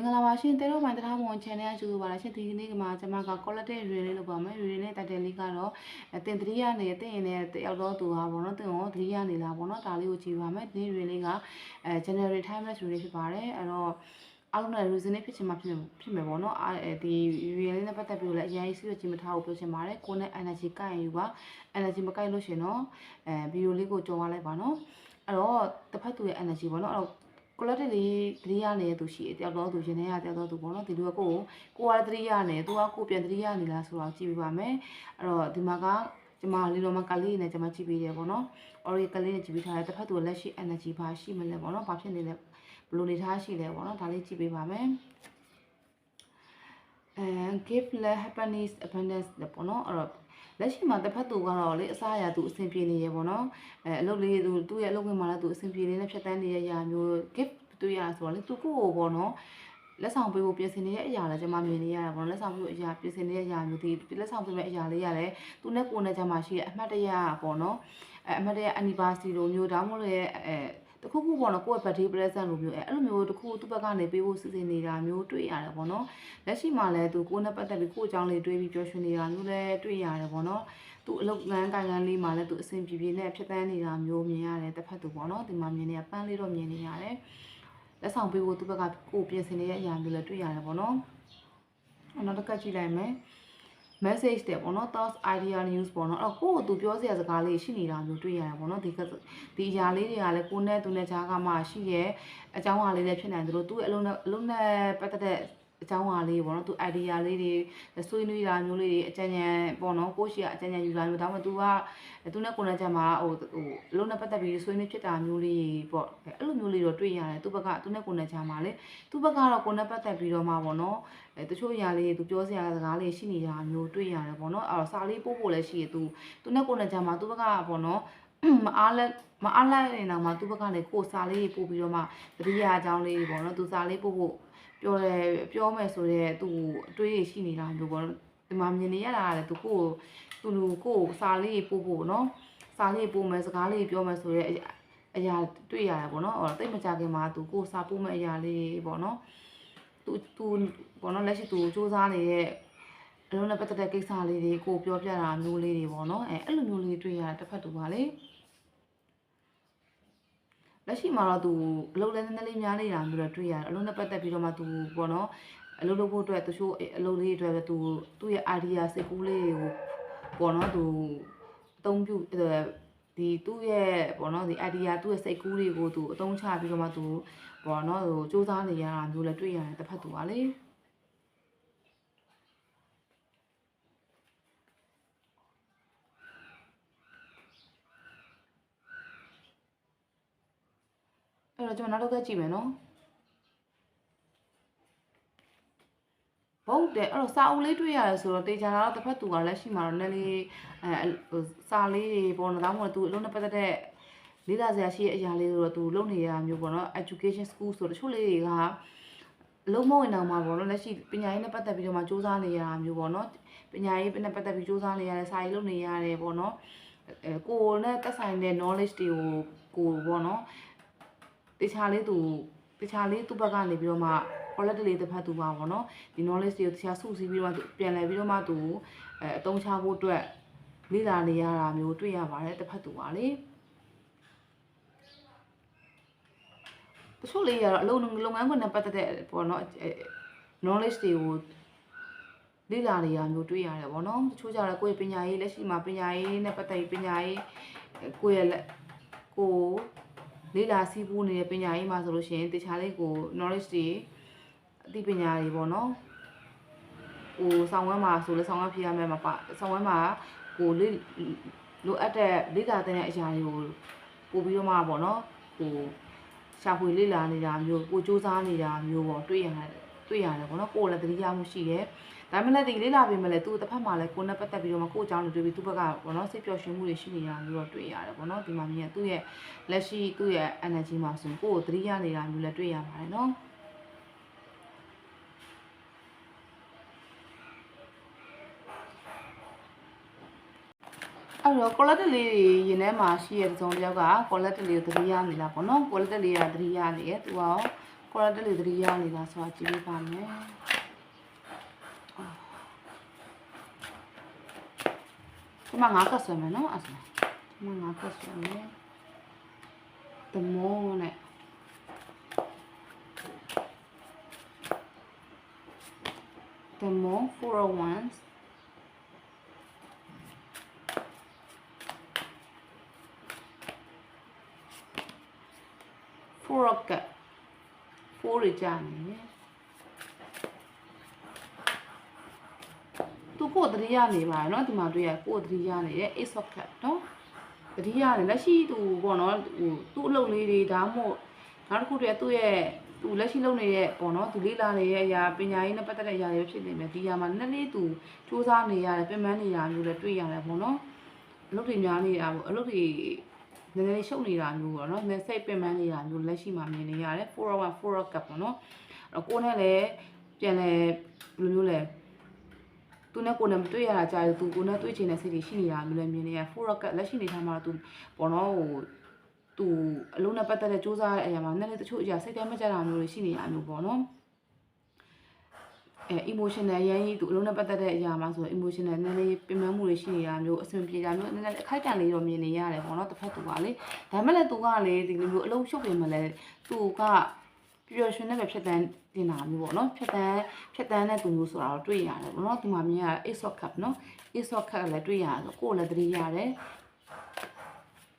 င်္ဂလာပါရှင်တဲတော့မိုင်းတရားပုံ channel ကကြိုဆိုပါလားရှင်ဒီနေ့ကမှကျွန်မက collective reel လေးလုပ်ပါမယ် reel နဲ့ title လေးကတော့တင်တတိယနေတင်ရင်လည်းတယောက်တော့သူဟာပေါ့နော်တင်ရောတတိယနေလားပေါ့နော်ဒါလေးကိုကြည့်ပါမယ်ဒီ reel လေးကအဲ January timeless reel ဖြစ်ပါတယ်အဲ့တော့အားလုံးနဲ့ reason ဖြစ်ချင်မှဖြစ်ဖြစ်မယ်ပေါ့နော်အဲဒီ reel လေးနဲ့ပတ်သက်ပြီးလည်းအရင်စီးရကြည့်မထားဘူးပြောချင်ပါတယ်ကိုနဲ့ energy ကိုက်ရင်ယူပါ energy မကိုက်လို့ရှင်တော့အဲ video လေးကိုကြော်သွားလိုက်ပါနော်အဲ့တော့တစ်ဖက်သူရဲ့ energy ပေါ့နော်အဲ့တော့ ကိုလက်တက်လေးတတိယနေတဲ့သူရှိတယ်တယောက်တော့သူရင်ထဲကတယောက်တော့သူပေါ့နော်ဒီလူကကိုကိုကိုကလည်းတတိယနေသူကကိုပြန်တတိယနေလားဆိုတော့ကြည့်ပြပါမယ်အဲ့တော့ဒီမှာကကျမလေးတော်မကလေးနဲ့ကျမကြည့်ပေးတယ်ပေါ့နော်အော်ရီကလေးနဲ့ကြည့်ပေးထားတယ်တစ်ဖက်သူကလက်ရှိ energy ဘာရှိမလဲပေါ့နော်ဘာဖြစ်နေလဲဘယ်လိုနေထားရှိလဲပေါ့နော်ဒါလေးကြည့်ပေးပါမယ်အဲ give love happiness abundance လည်းပေါ့နော်အဲ့တော့ လက်ရှိမှာတစ်ဖက်သူကတော့လေအစားအရာသူအဆင်ပြေနေရပေါ့နော်အဲအလုပ်လေးသူသူ့ရဲ့အလုပ်ဝင်မှာလည်းသူအဆင်ပြေနေတဲ့ဖြတ်တန်းနေရရာမျိုး gift တွေ့ရဆိုတော့လေသူကိုကိုပေါ့နော်လက်ဆောင်ပေးဖို့ပြင်ဆင်နေတဲ့အရာလည်းကျွန်မမြင်နေရတာပေါ့နော်လက်ဆောင်ပေးဖို့အရာပြင်ဆင်နေတဲ့အရာမျိုးဒီလက်ဆောင်ပေးမဲ့အရာလေးရတယ်သူနဲ့ကိုယ်နဲ့ကြမှာရှိတဲ့အမှတ်တရပေါ့နော်အဲအမှတ်တရ anniversary လိုမျိုးဒါမှမဟုတ်လေအဲ တခုခုပေါ့နော်ကိုယ့်ရဲ့ birthday present လိုမျိုးအဲအဲ့လိုမျိုးတခုသူ့ဘက်ကနေပေးဖို့စီစဉ်နေတာမျိုးတွေ့ရတယ်ပေါ့နော်လက်ရှိမှာလည်းသူကိုယ်နဲ့ပတ်သက်ပြီးကိုယ့်အကြောင်းလေးတွေးပြီးပြောရွှင်နေတာမျိုးလည်းတွေ့ရတယ်ပေါ့နော်သူအလုပ်ငန်းကိုင်ငန်းလေးမှာလည်းသူအဆင်ပြေပြေနဲ့ဖြစ်ပန်းနေတာမျိုးမြင်ရတယ်တစ်ဖက်သူပေါ့နော်ဒီမှာမြင်နေတာပန်းလေးတော့မြင်နေရတယ်လက်ဆောင်ပေးဖို့သူ့ဘက်ကကိုယ်ပြင်ဆင်နေတဲ့အရာမျိုးလည်းတွေ့ရတယ်ပေါ့နော်နောက်တစ်ခါကြည့်လိုက်မယ် message တဲ့ပေါ့နော် thoughts idea news ပေါ့နော်အဲ့တော့ကိုယ့်ကိုသူပြောစရာစကားလေးရှိနေတာမျိုးတွေ့ရတယ်ပေါ့နော်ဒီကဒီအရာလေးတွေကလည်းကိုယ်နဲ့သူနဲ့ကြားကမှရှိရဲ့အကြောင်းအရာလေးတွေဖြစ်နိုင်တယ်လို့သူ့ရဲ့အလုံးနဲ့အလုံးနဲ့ပတ်သက်တဲ့အကြောင်းအရာလေးပေါ့နော်သူ idea လေးတွေဆွေးနွေးတာမျိုးလေးတွေအကြံဉာဏ်ပေါ့နော်ကိုရှိရအကြံဉာဏ်ယူလာမျိုးဒါမှမဟုတ် तू ကသူနဲ့ကိုယ်နဲ့ကြမှာဟိုဟိုအလုံးနဲ့ပတ်သက်ပြီးဆွေးနွေးဖြစ်တာမျိုးလေးပေါ့အဲ့လိုမျိုးလေးတော့တွေ့ရတယ်သူ့ဘက်ကသူနဲ့ကိုယ်နဲ့ကြမှာလေသူ့ဘက်ကတော့ကိုယ်နဲ့ပတ်သက်ပြီးတော့မှပေါ့နော် အဲတချို့ຢာလေးသူပြောစရာစကားလေးရှိနေတာမျိုးတွေ့ရတယ်ပေါ့နော်အဲ့တော့စာလေးပို့ဖို့လည်းရှိရသူသူနဲ့ကိုယ်နဲ့ကြမှာသူ့ဘက်ကပေါ့နော်မအားလက်မအားလက်နေတာမှသူ့ဘက်ကနေကိုယ်စာလေးပို့ပြီးတော့မှတတိယအကြောင်းလေးပေါ့နော်သူစာလေးပို့ဖို့ပြောတယ်ပြောမယ်ဆိုတော့သူအတွေးရှိနေတာမျိုးပေါ့ဒီမှာမြင်နေရတာကလည်းသူကိုယ်သူလူကိုယ်စာလေးပို့ဖို့နော်စာလေးပို့မယ်စကားလေးပြောမယ်ဆိုတော့အရာတွေ့ရတယ်ပေါ့နော်အော်တိတ်မကြခင်မှာသူကိုယ်စာပို့မဲ့အရာလေးပေါ့နော် သူသူပေါ့နော်လက်ရှိသူစူးစမ်းနေတဲ့အလုံးနဲ့ပတ်သက်တဲ့ကိစ္စလေးတွေကိုပြောပြတာမျိုးလေးတွေပေါ့နော်အဲအဲ့လိုမျိုးလေးတွေ့ရတာတစ်ဖက်တူပါလေလက်ရှိမှာတော့သူအလုပ်လည်းနည်းနည်းလေးများနေတာမျိုးတော့တွေ့ရတယ်အလုပ်နဲ့ပတ်သက်ပြီးတော့မှသူပေါ့နော်အလုပ်လုပ်ဖို့အတွက်သူချို့အလုပ်လေးတွေအတွက်သူသူ့ရဲ့ idea စိတ်ကူးလေးတွေကိုပေါ့နော်သူအသုံးပြု ဒီသူ့ရဲ့ပေါ့နော်ဒီ idea သူ့ရဲ့စိတ်ကူးတွေကိုသူအသုံးချပြီးတော့မှသူပေါ့နော်ဟိုစူးစမ်းနေရတာမျိုးလည်းတွေ့ရတယ်တစ်ဖက်တူပါလေအဲ့တော့ကျွန်တော်နောက်တစ်ခါကြည့်မယ်နော်ဟု တ်တယ်အဲ့တော့စာအုပ်လေးတွေ့ရတယ်ဆိုတော့တေချာတော့တစ်ဖက်သူကလက်ရှိမှာတော့နည်းနည်းအဲဟိုစာလေးတွေပေါ့နော်ဒါမှမဟုတ်သူအလုံးနဲ့ပတ်သက်တဲ့လေးလာစရာရှိတဲ့အရာလေးတွေတော့သူလုပ်နေရမျိုးပေါ့နော် education school ဆိုတချို့လေးတွေကလုံးမဝင်တော့မှာပေါ့နော်လက်ရှိပညာရေးနဲ့ပတ်သက်ပြီးတော့မှစူးစမ်းနေရတာမျိုးပေါ့နော်ပညာရေးနဲ့ပတ်သက်ပြီးစူးစမ်းနေရတယ်စာရေးလုပ်နေရတယ်ပေါ့နော်အဲကိုယ်နဲ့သက်ဆိုင်တဲ့ knowledge တွေကိုကိုပေါ့နော်တခြားလေးသူတခြားလေးသူ့ဘက်ကနေပြီးတော့မှ quality လေးတစ်ဖက်သူပါပေါ့နော်ဒီ knowledge တွေကိုတခြားစုစည်းပြီးတော့မှပြန်လဲပြီးတော့မှသူအဲအသုံးချဖို့အတွက်လေ့လာနေရတာမျိုးတွေ့ရပါတယ်တစ်ဖက်သူပါလေတချို့လေးကတော့အလုံးလုပ်ငန်းခွင်နဲ့ပတ်သက်တဲ့ပေါ့နော် knowledge တွေကိုလေ့လာနေရမျိုးတွေ့ရတယ်ပေါ့နော်တချို့ကြတော့ကိုယ့်ရဲ့ပညာရေးလက်ရှိမှာပညာရေးနဲ့ပတ်သက်ပြီးပညာရေးကိုယ့်ရဲ့ကိုလေ့လာစီးပူးနေတဲ့ပညာရေးမှာဆိုလို့ရှိရင်တခြားလေးကို knowledge တွေ အသိပညာတွေပေါ့နော်ဟိုဆောင်းဝမ်းမှာဆိုလဲဆောင်းဝမ်းဖြေရမယ်မှာပါဆောင်းဝမ်းမှာကိုလေလိုအပ်တဲ့လေ့လာတဲ့အရာတွေကိုပို့ပြီးတော့မှပေါ့နော်ဟိုရှာဖွေလေ့လာနေတာမျိုးကိုစူးစမ်းနေတာမျိုးပေါ့တွေ့ရတယ်တွေ့ရတယ်ပေါ့နော်ကိုလည်းသတိရမှုရှိတယ်ဒါမှလည်းဒီလေးလာပြင်မဲ့လည်းသူတစ်ဖက်မှာလည်းကိုနဲ့ပတ်သက်ပြီးတော့မှကိုအကြောင်းတွေတွေ့ပြီးသူ့ဘက်ကပေါ့နော်စိတ်ပျော်ရွှင်မှုတွေရှိနေတာမျိုးတော့တွေ့ရတယ်ပေါ့နော်ဒီမှာမြင်သူ့ရဲ့လက်ရှိသူ့ရဲ့ energy မှာဆိုကိုကိုသတိရနေတာမျိုးလည်းတွေ့ရပါတယ်နော် အဲ့တော့ quality လေးတွေရင်ထဲမှာရှိတဲ့သုံးတယောက်က quality လေးကိုသတိရနေလားပေါ့နော် quality လေးကသတိရနေရဲ့သူကကိုရတက်လေသတိရနေတာဆိုတာကြည့်ပေးပါမယ်ဒီမှာငါးကတ်ဆွဲမယ်နော်အဲ့ဒါဒီမှာငါးကတ်ဆွဲမယ်တမောနဲ့တမော401 4 rocket 4ရကြနေတယ်သူကိုယ်တတိယနေပါเนาะဒီမှာတွေ့ရကိုယ်တတိယနေတယ် ace of cup เนาะတတိယနေလက်ရှိသူပေါ့เนาะဟိုသူ့အလုပ်လေးတွေဒါမှမဟုတ်နောက်တစ်ခုတည်းသူ့ရဲ့သူလက်ရှိလုပ်နေတဲ့ပေါ့နော်သူလေးလာနေတဲ့အရာပညာရေးနဲ့ပတ်သက်တဲ့အရာတွေဖြစ်နေမယ်ဒီအရာမှာနည်းနည်းသူစူးစမ်းနေရတယ်ပြင်ပန်းနေတာမျိုးလည်းတွေ့ရတယ်ပေါ့နော်အလုပ်တွေများနေတာပေါ့အလုပ်တွေ နည်းနည်းလေးရှုပ်နေတာမျိုးပေါ့နော်နည်းစိတ်ပင်ပန်းနေတာမျိုးလက်ရှိမှာမြင်နေရတယ်401 4 cup ပေါ့နော်အဲ့ကိုနဲ့လည်းပြန်လဲဘယ်လိုမျိုးလဲသူနဲ့ကိုနဲ့မတွေ့ရတာကြာတယ်သူကိုနဲ့တွေ့ချင်တဲ့စိတ်တွေရှိနေတာမျိုးလည်းမြင်နေရ4 rocket လက်ရှိနေထားမှာတော့သူပေါ့နော်ဟိုသူအလုံးနဲ့ပတ်သက်တဲ့စူးစမ်းတဲ့အရာမှာနည်းနည်းတချို့အရာစိတ်ထဲမကြတာမျိုးတွေရှိနေတာမျိုးပေါ့နော် အဲ emotional အရင်ကြီးသူအလုံးနဲ့ပတ်သက်တဲ့အရာမှာဆို emotional နည်းနည်းပင်ပန်းမှုတွေရှိနေတာမျိုးအဆင်ပြေတာမျိုးနည်းနည်းအခိုက်အတန့်လေးတော့မြင်နေရတယ်ပေါ့နော်တစ်ဖက်သူကလေဒါမှလည်းသူကလေဒီလိုမျိုးအလုံးရှုပ်ပြင်မလဲသူကပျော်ရွှင်တဲ့ပဲဖြစ်တန်းတင်တာမျိုးပေါ့နော်ဖြစ်တန်းဖြစ်တန်းတဲ့သူမျိုးဆိုတာတော့တွေ့ရတယ်ပေါ့နော်ဒီမှာမြင်ရ ace of cup နော် ace of cup လည်းတွေ့ရတယ်ကိုယ်လည်းသတိရတယ်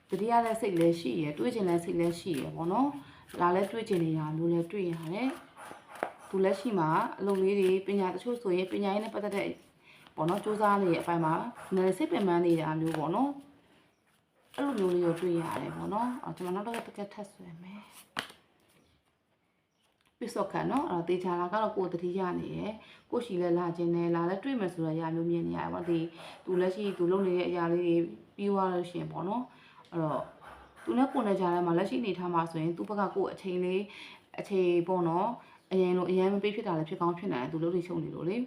သတိရတဲ့စိတ်လည်းရှိရယ်တွေးချင်တဲ့စိတ်လည်းရှိရယ်ပေါ့နော်ဒါလည်းတွေးချင်နေတာမျိုးလည်းတွေ့ရတယ် သူလက်ရှိမှာအလုပ်လေးတွေပညာတချို့ဆိုရင်ပညာရေးနဲ့ပတ်သက်တဲ့ပေါ့နော်စူးစမ်းနေတဲ့အပိုင်းမှာနည်းစိတ်ပင်ပန်းနေတာမျိုးပေါ့နော်အဲ့လိုမျိုးလေးကိုတွေ့ရတယ်ပေါ့နော်အော်ကျွန်တော်နောက်တော့တစ်ချက်ထပ်ဆွဲမယ်ပစ္စောခံနော်အဲ့တော့တေချာလာကတော့ကိုယ်တတိယနေရယ်ကိုရှိလဲလာခြင်းနဲ့လာလဲတွေ့မယ်ဆိုတော့အရာမျိုးမြင်နေရတယ်ပေါ့ဒီသူလက်ရှိသူလုပ်နေတဲ့အရာလေးတွေပြီးသွားလို့ရှိရင်ပေါ့နော်အဲ့တော့သူနဲ့ကိုယ်နဲ့ကြားထဲမှာလက်ရှိနေထားမှာဆိုရင်သူဘက်ကကိုယ်အချိန်လေးအချိန်ပေါ့နော် အရင်လိုအရင်မပေးဖြစ်တာလည်းဖြစ်ကောင်းဖြစ်နိုင်တယ်သူလုပ်နေချုပ်နေလို့လေ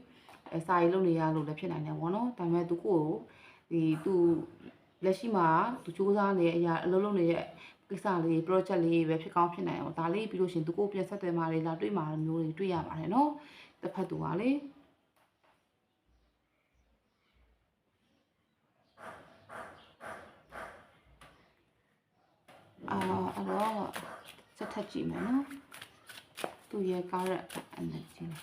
အဲစာရေးလုပ်နေရလို့လည်းဖြစ်နိုင်တယ်ပေါ့နော်ဒါပေမဲ့သူကိုယ်ကိုဒီသူလက်ရှိမှာသူစူးစမ်းနေတဲ့အရာအလုပ်လုပ်နေတဲ့ကိစ္စလေး project လေးပဲဖြစ်ကောင်းဖြစ်နိုင်အောင်ဒါလေးပြီးလို့ရှင်သူကိုပြန်ဆက်တယ်မှာလေလာတွေ့မှာမျိုးတွေတွေ့ရပါတယ်နော်တစ်ဖက်သူကလေအာအဲ့တော့စက်ထပ်ကြည့်မယ်နော် သူရဲ့ကားရက်အနေချင်း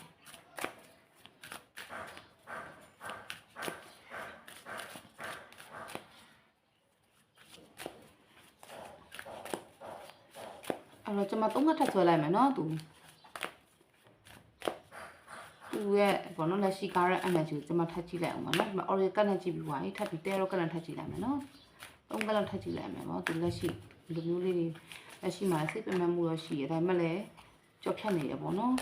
အဲ့တော့ကျွန်မသုံးခါထပ်ဆွဲလိုက်မယ်နော်သူသူရဲ့ဘောနော်လက်ရှိကားရက် energy ကိုကျွန်မထပ်ကြည့်လိုက်အောင်ပါနော်ဒီမှာ orange ကတ်နဲ့ကြည့်ပြီးွားရင်ထပ်ပြီးတဲရောကတ်နဲ့ထပ်ကြည့်လိုက်မယ်နော်သုံးခါလောက်ထပ်ကြည့်လိုက်မယ်ပေါ့သူလက်ရှိဒီလိုမျိုးလေးတွေလက်ရှိမှာစိတ်ပင်ပန်းမှုတော့ရှိရဒါပေမဲ့လည်း ကြော့ဖြတ်နေရပေါ့နော်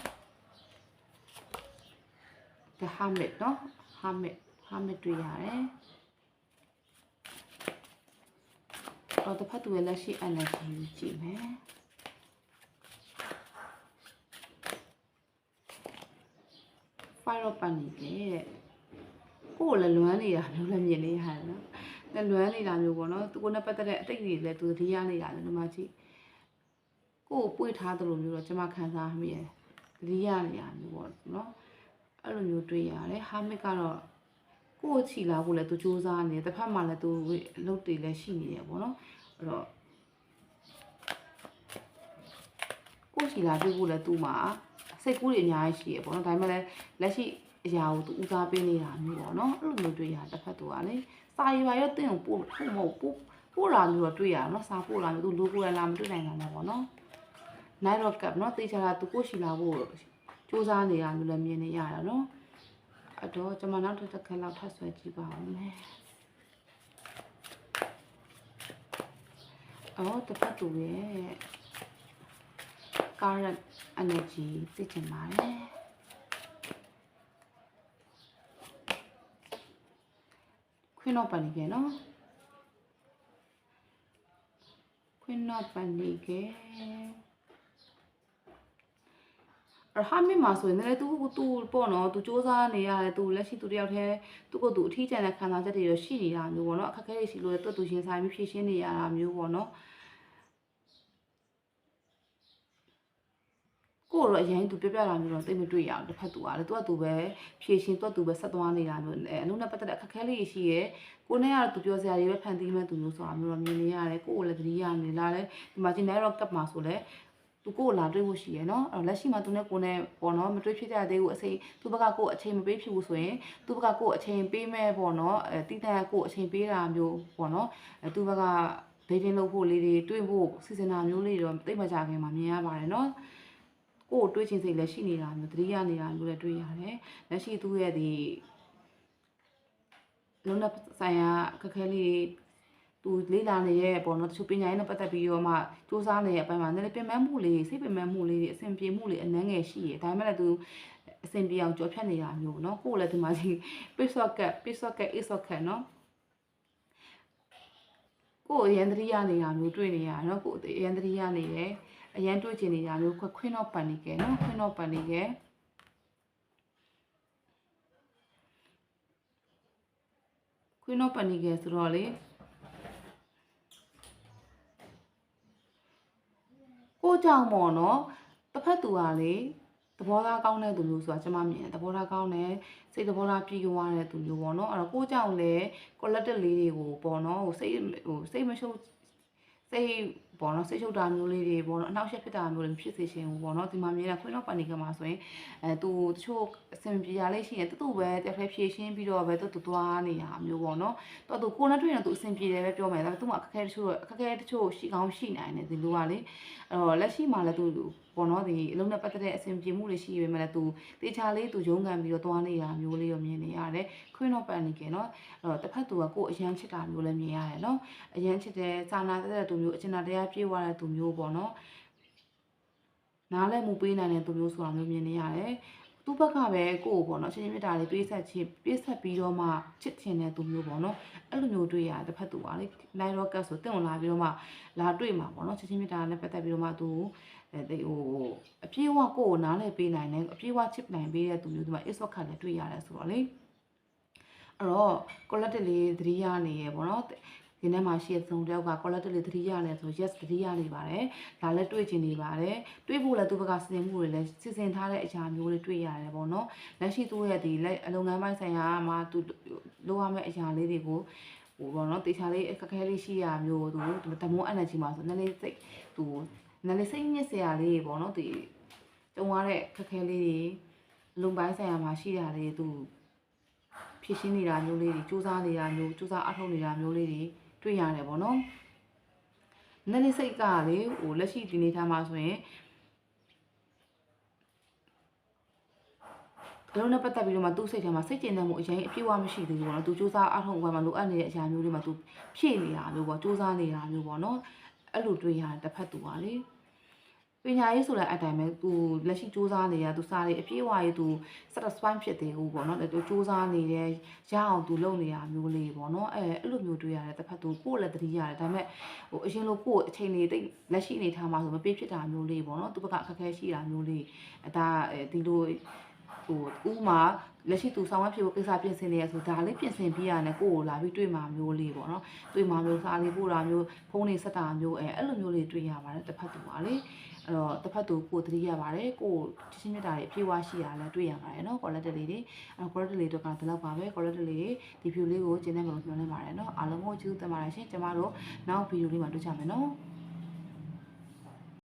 the hermit နော် hermit hermit တွေ့ရတယ်တော့တစ်ဖက်သူရဲ့လက်ရှိ energy ကိုကြည့်မယ် fire up နေတယ်ကိုယ်လည်းလွမ်းနေတာမျိုးလည်းမြင်နေရတယ်နော်။လည်းလွမ်းနေတာမျိုးပေါ့နော်။သူကနဲ့ပတ်သက်တဲ့အတိတ်တွေလည်းသူသတိရနေတာလည်းဒီမှာကြည့်။ ကိုယ်ပွေ့ထားသလိုမျိုးတော့ကျွန်မခံစားမိရဲ့။သတိရနေတာမျိုးပေါ့နော်။အဲ့လိုမျိုးတွေ့ရတယ်။ဟာမစ်ကတော့ကိုယ်ချီလာဖို့လည်းသူစူးစမ်းနေတယ်။တစ်ဖက်မှာလည်းသူအလုပ်တွေလည်းရှိနေတယ်ပေါ့နော်။အဲ့တော့ကိုယ်ချီလာတွေ့ဖို့လည်းသူ့မှာစိတ်ကူးတွေအများကြီးရှိရပေါ့နော်ဒါပေမဲ့လည်းလက်ရှိအရာကိုသူဦးစားပေးနေတာမျိုးပေါ့နော်အဲ့လိုမျိုးတွေ့ရတစ်ဖက်သူကလေစာရီပါရောတင်းကိုပို့ပို့မဟုတ်ပို့ပို့လာမျိုးတော့တွေ့ရနော်စာပို့လာမျိုးသူလိုကိုလည်းလာမတွေ့နိုင်တာပေါ့နော် night of cap နော်တေချာတာသူကိုရှိလာဖို့စူးစမ်းနေတာမျိုးလည်းမြင်နေရတာနော်အဲ့တော့ကျွန်မနောက်တစ်ခါလောက်ထပ်ဆွဲကြည့်ပါဦးမယ်အော်တစ်ဖက်သူရဲ့ current energy သိချင်ပါတယ် Queen of Pentacles နော် Queen of Pentacles အဟာမင်းမှာဆိုရင်လည်းသူသူပေါ့နော်သူစူးစမ်းနေရတယ်သူလက်ရှိသူတယောက်တည်းသူ့ကိုယ်သူအထီးကျန်တဲ့ခံစားချက်တွေရရှိနေတာမျိုးပေါ့နော်အခက်အခဲတွေရှိလို့သူ့သူရှင်ဆိုင်ပြီးဖြည့်ရှင်းနေရတာမျိုးပေါ့နော်ကိုယ်တော့အရင်သူပြပြတာမျိုးတော့သိမတွေ့ရအောင်တစ်ဖက်သူကလေသူကသူပဲဖြည့်ရှင်သူကသူပဲဆက်သွားနေတာမျိုးအဲအလုံးနဲ့ပတ်သက်တဲ့အခက်အခဲလေးရှိရဲကိုနဲ့ကတော့သူပြောစရာတွေပဲဖန်တီးမဲ့သူမျိုးဆိုတာမျိုးတော့မြင်နေရတယ်ကိုယ်ကိုလည်းသတိရနေလားလေဒီမှာကျင်နေတော့ကပ်မှာဆိုလဲ သူကိုယ်လာတွေ့ဖို့ရှိရယ်နော်အဲ့လက်ရှိမှာသူနဲ့ကိုနဲ့ပေါ့နော်မတွေ့ဖြစ်ကြသေးဘူးအချိန်သူဘက်ကကိုယ်အချိန်မပေးဖြစ်ဘူးဆိုရင်သူဘက်ကကိုယ်အချိန်ပေးမဲ့ပေါ့နော်အဲတိတန်ကိုယ်အချိန်ပေးတာမျိုးပေါ့နော်အဲသူဘက်ကဒေးတင်လုပ်ဖို့လေးတွေတွေ့ဖို့စီစဉ်တာမျိုးလေးတွေတော့တိတ်မကြခင်မှာမြင်ရပါတယ်နော်ကိုယ်တွေးချင်စိတ်လည်းရှိနေတာမျိုးတတိယနေတာမျိုးလည်းတွေးရတယ်။လက်ရှိသူ့ရဲ့ဒီလုံးနဲ့ဆိုင်ရာအခက်အခဲလေး သူလေ့လာနေရဲ့ပေါ့နော်တချို့ပညာရေးနဲ့ပတ်သက်ပြီးတော့မှစူးစမ်းနေတဲ့အပိုင်းမှာလည်းပြင်ပန်းမှုလေးစိတ်ပြင်ပန်းမှုလေးအဆင်ပြေမှုလေးအနှံ့ငယ်ရှိရဒါပေမဲ့လည်းသူအဆင်ပြေအောင်ကြော်ဖြတ်နေတာမျိုးနော်ကိုယ်လည်းဒီမှာဒီပစ်ဆော့ကက်ပစ်ဆော့ကက်အစ်ဆော့ကက်နော်ကိုယ်ရန်တရီရနေတာမျိုးတွေ့နေရနော်ကိုယ်ရန်တရီရနေတယ်အရန်တွေ့ချင်နေတာမျိုးခွင်းတော့ပန်နေကဲနော်ခွင်းတော့ပန်နေကဲခွင်းတော့ပန်နေကဲဆိုတော့လေ ကိုကြောင့်ပေါ့နော်တစ်ဖက်သူကလေသဘောထားကောင်းတဲ့သူမျိုးဆိုတာကျွန်မမြင်တယ်သဘောထားကောင်းတယ်စိတ်သဘောထားပြည့်ဝတဲ့သူမျိုးပေါ့နော်အဲ့တော့ကိုကြောင့်လေ collective လေးတွေကိုပေါ့နော်ဟိုစိတ်ဟိုစိတ်မရှုပ် စိတ်ပေါ့နော်စိတ်ရှုပ်တာမျိုးလေးတွေပေါ့နော်အနှောက်အယှက်ဖြစ်တာမျိုးတွေဖြစ်စေချင်ဘူးပေါ့နော်ဒီမှာမြင်တဲ့ခွင်းတော့ပန်နေကမှာဆိုရင်အဲသူတချို့အဆင်ပြေရလေးရှိရင်တူတူပဲတစ်ဖက်ဖြည့်ရှင်းပြီးတော့ပဲသူတူသွားနေတာမျိုးပေါ့နော်တော်သူကိုယ်နဲ့တွေ့ရင်သူအဆင်ပြေတယ်ပဲပြောမယ်ဒါပေမဲ့သူကအခက်အခဲတချို့အခက်အခဲတချို့ရှိကောင်းရှိနိုင်တယ်ဒီလိုကလေအဲ့တော့လက်ရှိမှာလည်းသူ ပေါ့နော်ဒီအလုံးနဲ့ပတ်သက်တဲ့အဆင်ပြေမှုတွေရှိပေမဲ့လည်းသူတေချာလေးသူရုန်းကန်ပြီးတော့သွားနေတာမျိုးလေးတော့မြင်နေရတယ်ခွင်းတော့ပန်နေကနော်အဲ့တော့တစ်ဖက်သူကကိုယ်အရန်ချစ်တာမျိုးလည်းမြင်ရတယ်နော်အရန်ချစ်တဲ့စာနာတဲ့သူမျိုးအကျဉ်းတရားပြေးသွားတဲ့သူမျိုးပေါ့နော်နားလည်းမူပေးနိုင်တဲ့သူမျိုးဆိုတာမျိုးမြင်နေရတယ်သူ့ဘက်ကပဲကိုယ့်ကိုပေါ့နော်ချင်းချင်းမြတ်တာလေးပေးဆက်ချင်းပေးဆက်ပြီးတော့မှချစ်ချင်တဲ့သူမျိုးပေါ့နော်အဲ့လိုမျိုးတွေ့ရတစ်ဖက်သူပါလေလိုက်ရော့ကတ်ဆိုတင့်ဝင်လာပြီးတော့မှလာတွေ့မှာပေါ့နော်ချင်းချင်းမြတ်တာနဲ့ပတ်သက်ပြီးတော့မှသူ အဲဟိုအပြေးဝကိုယ့်ကိုနားလဲပေးနိုင်တယ်အပြေးဝချစ်နိုင်ပေးတဲ့သူမျိုးဒီမှာ is what ခတ်လည်းတွေ့ရတယ်ဆိုတော့လေအဲ့တော့ collective လေးသတိရနေရပေါ့နော်ဒီနေ့မှာရှိတဲ့သုံးတယောက်က collective လေးသတိရနေဆို yes သတိရနေပါတယ်ဒါလည်းတွေ့ကျင်နေပါတယ်တွေ့ဖို့လည်းသူဘက်ကစီစဉ်မှုတွေလည်းစီစဉ်ထားတဲ့အရာမျိုးတွေတွေ့ရတယ်ပေါ့နော်လက်ရှိသူ့ရဲ့ဒီလက်အလုပ်ငန်းပိုင်းဆိုင်ရာမှာသူလုပ်ရမယ့်အရာလေးတွေကိုဟိုပေါ့နော်တေချာလေးအခက်အခဲလေးရှိရမျိုးသူတမုံ energy မှာဆိုနည်းနည်းစိတ်သူ နည်းနည်းစိတ်ညစ်စရာလေးပေါ့နော်ဒီကြုံရတဲ့ခက်ခဲလေးတွေလုံပိုင်းဆိုင်ရာမှာရှိတာလေးသူဖြစ်ရှင်းနေတာမျိုးလေးတွေစူးစမ်းနေတာမျိုးစူးစမ်းအထောက်နေတာမျိုးလေးတွေတွေ့ရတယ်ပေါ့နော်နည်းနည်းစိတ်ကလေဟိုလက်ရှိဒီနေထားမှာဆိုရင်လုံးနဲ့ပတ်သက်ပြီးတော့မှသူ့စိတ်ထဲမှာစိတ်ကျဉ်တဲ့မှုအရင်အပြည့်အဝမရှိသေးဘူးပေါ့နော်သူစူးစမ်းအထောက်အပံ့မှာလိုအပ်နေတဲ့အရာမျိုးတွေမှာသူဖြည့်နေတာမျိုးပေါ့စူးစမ်းနေတာမျိုးပေါ့နော် အဲ့လိုတွေ့ရတယ်တစ်ဖက်သူပါလေပညာရေးဆိုလည်းအတိုင်းပဲသူလက်ရှိစူးစမ်းနေရသူစားတွေအပြည့်အဝရေးသူ satisfy ဖြစ်သေးဘူးပေါ့နော်သူစူးစမ်းနေတယ်ရအောင်သူလုပ်နေတာမျိုးလေးပေါ့နော်အဲအဲ့လိုမျိုးတွေ့ရတယ်တစ်ဖက်သူကိုယ်လည်းတတိရတယ်ဒါပေမဲ့ဟိုအရင်လိုကိုယ်အချိန်လေးတိတ်လက်ရှိနေထားမှာဆိုမပေးဖြစ်တာမျိုးလေးပေါ့နော်သူဘက်ကအခက်အခဲရှိတာမျိုးလေးအဲဒါဒီလို ဟိုဥမာလက်ရှိသူဆောင်ရွက်ဖြစ်ဖို့ကိစ္စပြင်ဆင်နေရဆိုဒါလေးပြင်ဆင်ပြီးရတယ်ကိုယ့်ကိုလာပြီးတွေ့မှာမျိုးလေးပေါ့နော်တွေ့မှာမျိုးစားလေးပို့တာမျိုးဖုန်းလေးဆက်တာမျိုးအဲအဲ့လိုမျိုးလေးတွေ့ရပါတယ်တစ်ဖက်သူပါလေအဲ့တော့တစ်ဖက်သူကိုသတိရပါတယ်ကိုချင်းချင်းမြတ်တာတွေအပြည့်ဝရှိတာလည်းတွေ့ရပါတယ်နော် quality လေးတွေအဲ့ quality လေးတော့ကဒီလောက်ပါပဲ quality လေးဒီ view လေးကိုကျင်းနေမှာလို့ပြောနေပါတယ်နော်အားလုံးကိုကျေးဇူးတင်ပါတယ်ရှင်ကျမတို့နောက် video လေးမှာတွေ့ကြမယ်နော်